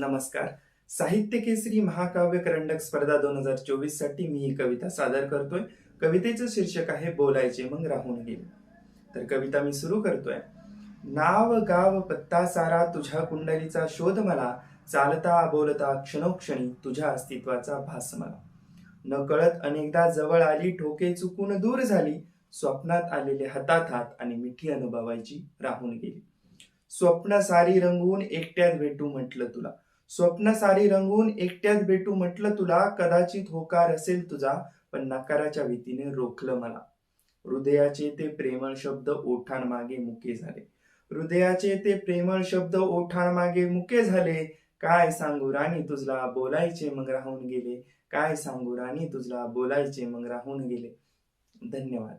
नमस्कार. साहित्य केसरी महाकाव्य करंडक स्पर्धा दोन हजार चोवीससाठी मी ही कविता सादर करतोय. कवितेचं शीर्षक आहे बोलायचे मग राहून गेले. तर कविता मी सुरू करतोय. नाव गाव पत्ता सारा तुझ्या कुंडलीचा शोध मला. चालता बोलता क्षणोक्षणी तुझ्या अस्तित्वाचा भास मला. न कळत अनेकदा जवळ आली ठोके चुकून दूर झाली. स्वप्नात आलेले हातात हात आणि मिठी अनुभवायची राहून गेली. स्वप्न सारी रंगवून एकट्यात भेटू म्हटलं तुला. स्वप्न सारी रंगून एकट्यात भेटू म्हटलं तुला कदाचित होकार असेल तुझा पण नकाराच्या भीतीने रोखलं मला. हृदयाचे ते प्रेमळ शब्द ओठांमागे मुके झाले. हृदयाचे ते प्रेमळ शब्द ओठांमागे मुके झाले. काय सांगू राणी तुझला बोलायचे मग राहून गेले. काय सांगू राणी तुझला बोलायचे मग राहून गेले. धन्यवाद.